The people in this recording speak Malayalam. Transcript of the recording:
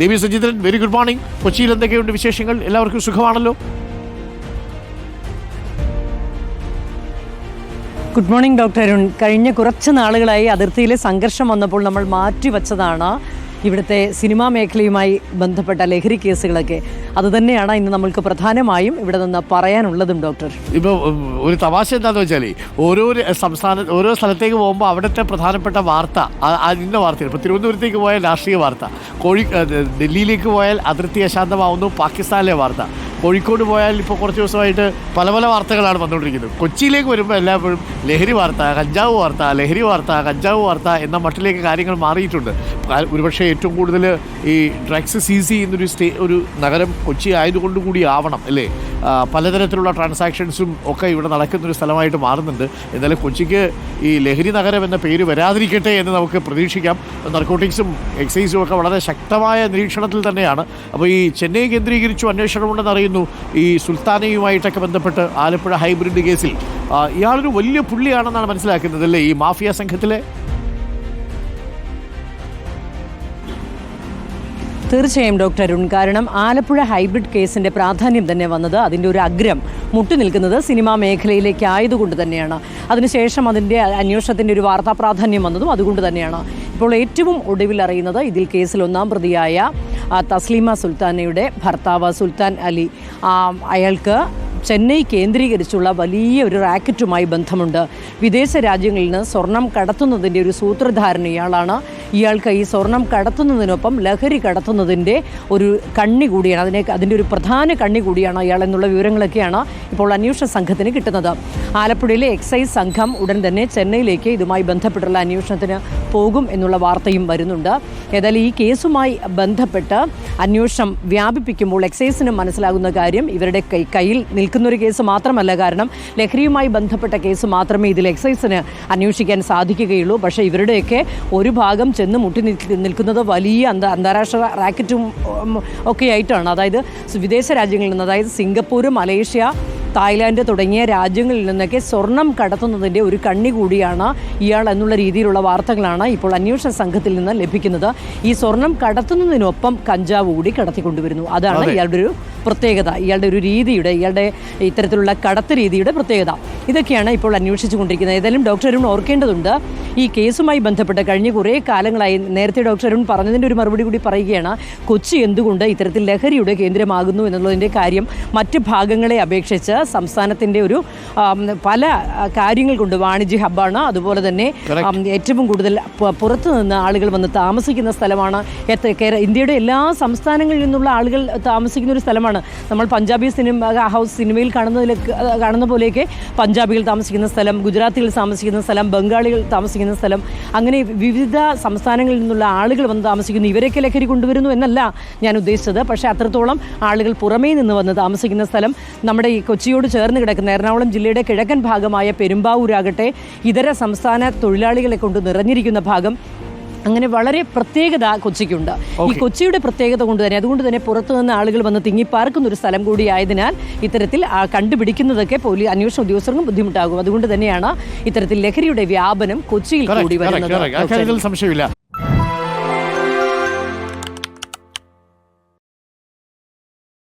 ലേബി സജിതൻ വെരി ഗുഡ് മോർണിംഗ് കൊച്ചിയിൽ എന്തൊക്കെയുണ്ട് വിശേഷങ്ങൾ? എല്ലാവർക്കും സുഖമാണല്ലോ? ഗുഡ് മോർണിംഗ് ഡോക്ടർ അരുൺ കഴിഞ്ഞ കുറച്ച് നാളുകളായി അതിർത്തിയിലെ സംഘർഷം വന്നപ്പോൾ നമ്മൾ മാറ്റിവെച്ചതാണ്. ഇവിടുത്തെ സിനിമാ മേഖലയുമായി ബന്ധപ്പെട്ട ലഹരി കേസുകളൊക്കെ. അതുതന്നെയാണ് ഇന്ന് നമ്മൾക്ക് പ്രധാനമായും ഇവിടെ നിന്ന് പറയാനുള്ളതും ഡോക്ടർ. ഇപ്പോൾ ഒരു തമാശ എന്താന്ന് വെച്ചാൽ ഓരോ സംസ്ഥാന ഓരോ സ്ഥലത്തേക്ക് പോകുമ്പോൾ അവിടുത്തെ പ്രധാനപ്പെട്ട വാർത്ത ഇന്ന വാർത്തകൾ ഇപ്പോൾ തിരുവനന്തപുരത്തേക്ക് പോയാൽ രാഷ്ട്രീയ വാർത്ത. കോഴി ഡൽഹിയിലേക്ക് പോയാൽ അതിർത്തി അശാന്തമാവുന്നു പാകിസ്ഥാനിലെ വാർത്ത. കോഴിക്കോട് പോയാൽ ഇപ്പോൾ കുറച്ച് ദിവസമായിട്ട് പല പല വാർത്തകളാണ് വന്നുകൊണ്ടിരിക്കുന്നത്. കൊച്ചിയിലേക്ക് വരുമ്പോൾ എല്ലായ്പ്പോഴും ലഹരി വാർത്ത കഞ്ചാവ് വാർത്ത ലഹരി വാർത്ത കഞ്ചാവ് വാർത്ത എന്ന മട്ടിലേക്ക് കാര്യങ്ങൾ മാറിയിട്ടുണ്ട്. ഒരുപക്ഷെ ഏറ്റവും കൂടുതൽ ഈ ഡ്രഗ്സ് സീസ് ചെയ്യുന്നൊരു സ്റ്റേ ഒരു നഗരം കൊച്ചി ആയതുകൊണ്ട് കൂടി ആവണം അല്ലേ? പലതരത്തിലുള്ള ട്രാൻസാക്ഷൻസും ഒക്കെ ഇവിടെ നടക്കുന്നൊരു സ്ഥലമായിട്ട് മാറുന്നുണ്ട്. എന്നാലും കൊച്ചിക്ക് ഈ ലഹരി നഗരം എന്ന പേര് വരാതിരിക്കട്ടെ എന്ന് നമുക്ക് പ്രതീക്ഷിക്കാം. നർക്കോട്ടിക്സും എക്സൈസും ഒക്കെ വളരെ ശക്തമായ നിരീക്ഷണത്തിൽ തന്നെയാണ്. അപ്പോൾ ഈ ചെന്നൈ കേന്ദ്രീകരിച്ചു അന്വേഷണമുണ്ടെന്ന് അറിയുന്നു ഈ സുൽത്താനയുമായിട്ടൊക്കെ ബന്ധപ്പെട്ട് ആലപ്പുഴ ഹൈബ്രിഡ് കേസിൽ. ഇയാളൊരു വലിയ പുള്ളിയാണെന്നാണ് മനസ്സിലാക്കുന്നത് അല്ലേ? ഈ മാഫിയ സംഘത്തിലെ തീർച്ചയായും ഡോക്ടർ അരുൺ. കാരണം ആലപ്പുഴ ഹൈബ്രിഡ് കേസിന്റെ പ്രാധാന്യം തന്നെ വന്നത് അതിന്റെ ഒരു അഗ്രം മുട്ടി നിൽക്കുന്നത് സിനിമാ മേഖലയിലേക്ക് ആയതുകൊണ്ട് തന്നെയാണ്. അതിനുശേഷം അതിന്റെ അന്വേഷണത്തിന്റെ ഒരു വാർത്താ പ്രാധാന്യം വന്നതും അതുകൊണ്ട് തന്നെയാണ്. ഇപ്പോൾ ഏറ്റവും ഒടുവിൽ അറിയുന്നത് ഇതിൽ കേസിൽ ഒന്നാം പ്രതിയായ തസ്ലീമ സുൽത്താനയുടെ ഭർത്താവ് സുൽത്താൻ അലി. അയാൾക്ക് ചെന്നൈ കേന്ദ്രീകരിച്ചുള്ള വലിയ ഒരു റാക്കറ്റുമായി ബന്ധമുണ്ട്. വിദേശ രാജ്യങ്ങളിൽ നിന്ന് സ്വർണം കടത്തുന്നതിന്റെ ഒരു സൂത്രധാരൻ ഇയാളാണ് ഇയാൾക്ക് ഈ സ്വർണം കടത്തുന്നതിനൊപ്പം ലഹരി കടത്തുന്നതിന്റെ ഒരു കണ്ണി കൂടിയാണ്. അതിനെ അതിന്റെ ഒരു പ്രധാന കണ്ണി കൂടിയാണ് ഇയാൾ എന്നുള്ള വിവരങ്ങളൊക്കെയാണ് ഇപ്പോൾ അന്വേഷണ സംഘത്തിന് കിട്ടുന്നത്. ആലപ്പുഴയിലെ എക്സൈസ് സംഘം ഉടൻ തന്നെ ചെന്നൈയിലേക്ക് ഇതുമായി ബന്ധപ്പെട്ടുള്ള അന്വേഷണത്തിന് പോകും എന്നുള്ള വാർത്തയും വരുന്നുണ്ട്. ഏതായാലും ഈ കേസുമായി ബന്ധപ്പെട്ട് അന്വേഷണം വ്യാപിപ്പിക്കുമ്പോൾ എക്സൈസിന് മനസ്സിലാകുന്ന കാര്യം ഇവരുടെ കൈ കയ്യിൽ നിൽക്കുന്നൊരു കേസ് മാത്രമല്ല കാരണം ലഹരിയുമായി ബന്ധപ്പെട്ട കേസ് മാത്രമേ ഇതിൽ എക്സൈസിന് അന്വേഷിക്കാൻ സാധിക്കുകയുള്ളൂ. പക്ഷേ ഇവരുടെയൊക്കെ ഒരു ഭാഗം ചെന്ന് മുട്ടി നിൽക്ക- നിൽക്കുന്നത് വലിയ അന്താരാഷ്ട്ര റാക്കറ്റും ഒക്കെ ആയിട്ടാണ്. അതായത് വിദേശ രാജ്യങ്ങളിൽ നിന്ന് അതായത് സിംഗപ്പൂർ മലേഷ്യ തായ്ലാൻഡ് തുടങ്ങിയ രാജ്യങ്ങളിൽ നിന്നൊക്കെ സ്വർണം കടത്തുന്നതിന്റെ ഒരു കണ്ണി കൂടിയാണ് ഇയാൾ എന്നുള്ള രീതിയിലുള്ള വാർത്തകളാണ് ഇപ്പോൾ അന്വേഷണ സംഘത്തിൽ നിന്ന് ലഭിക്കുന്നത്. ഈ സ്വർണം കടത്തുന്നതിനൊപ്പം കഞ്ചാവ് കൂടി കടത്തിക്കൊണ്ടുവരുന്നു. അതാണ് ഇയാളുടെ ഒരു പ്രത്യേകത. ഇയാളുടെ ഒരു രീതിയുടെ ഇയാളുടെ ഇത്തരത്തിലുള്ള കടത്ത് രീതിയുടെ പ്രത്യേകത. ഇതൊക്കെയാണ് ഇപ്പോൾ അന്വേഷിച്ചു കൊണ്ടിരിക്കുന്നത്. ഏതായാലും ഡോക്ടർ അരുൺ ഓർക്കേണ്ടതുണ്ട്. ഈ കേസുമായി ബന്ധപ്പെട്ട് കഴിഞ്ഞ കുറേ കാലങ്ങളായി നേരത്തെ ഡോക്ടർ അരുൺ പറഞ്ഞതിന്റെ ഒരു മറുപടി കൂടി പറയുകയാണ്. കൊച്ചി എന്തുകൊണ്ട് ഇത്തരത്തിൽ ലഹരിയുടെ കേന്ദ്രമാകുന്നു എന്നുള്ളതിന്റെ കാര്യം മറ്റ് ഭാഗങ്ങളെ അപേക്ഷിച്ച് സംസ്ഥാനത്തിന്റെ ഒരു പല കാര്യങ്ങൾ കൊണ്ട് വാണിജ്യ ഹബ്ബാണ്. അതുപോലെ തന്നെ ഏറ്റവും കൂടുതൽ പുറത്തു നിന്ന് ആളുകൾ വന്ന് താമസിക്കുന്ന സ്ഥലമാണ് ഇന്ത്യയുടെ എല്ലാ സംസ്ഥാനങ്ങളിൽ നിന്നുള്ള ആളുകൾ താമസിക്കുന്ന ഒരു സ്ഥലമാണ്. നമ്മൾ പഞ്ചാബി സിനിമ ഹൗസ് സിനിമയിൽ കാണുന്നതിലൊക്കെ കാണുന്ന പോലെയൊക്കെ പഞ്ചാബികൾ താമസിക്കുന്ന സ്ഥലം ഗുജറാത്തികൾ താമസിക്കുന്ന സ്ഥലം ബംഗാളികൾ താമസിക്കുന്ന സ്ഥലം അങ്ങനെ വിവിധ സംസ്ഥാനങ്ങളിൽ നിന്നുള്ള ആളുകൾ വന്ന് താമസിക്കുന്നു. ഇവരൊക്കെ ലഹരി കൊണ്ടുവരുന്നു എന്നല്ല ഞാൻ ഉദ്ദേശിച്ചത്. പക്ഷേ അത്രത്തോളം ആളുകൾ പുറമേ നിന്ന് വന്ന് താമസിക്കുന്ന സ്ഥലം നമ്മുടെ ഈ കൊച്ചിയോട് ചേർന്ന് കിടക്കുന്ന എറണാകുളം ജില്ലയുടെ കിഴക്കൻ ഭാഗമായ പെരുമ്പാവൂരാകട്ടെ ഇതര സംസ്ഥാന തൊഴിലാളികളെ കൊണ്ട് നിറഞ്ഞിരിക്കുന്ന ഭാഗം അങ്ങനെ വളരെ പ്രത്യേകത കൊച്ചിക്കുണ്ട്. ഈ കൊച്ചിയുടെ പ്രത്യേകത കൊണ്ട് തന്നെ അതുകൊണ്ട് തന്നെ പുറത്തു നിന്ന് ആളുകൾ വന്ന് തിങ്ങിപ്പാർക്കുന്ന ഒരു സ്ഥലം കൂടി ആയതിനാൽ ഇത്തരത്തിൽ കണ്ടുപിടിക്കുന്നതൊക്കെ പോലീസ് അന്വേഷണ ഉദ്യോഗസ്ഥർക്കും ബുദ്ധിമുട്ടാകും. അതുകൊണ്ട് തന്നെയാണ് ഇത്തരത്തിൽ ലഹരിയുടെ വ്യാപനം കൊച്ചിയിൽ കൂടി വരുന്നത്. സംശയമില്ല.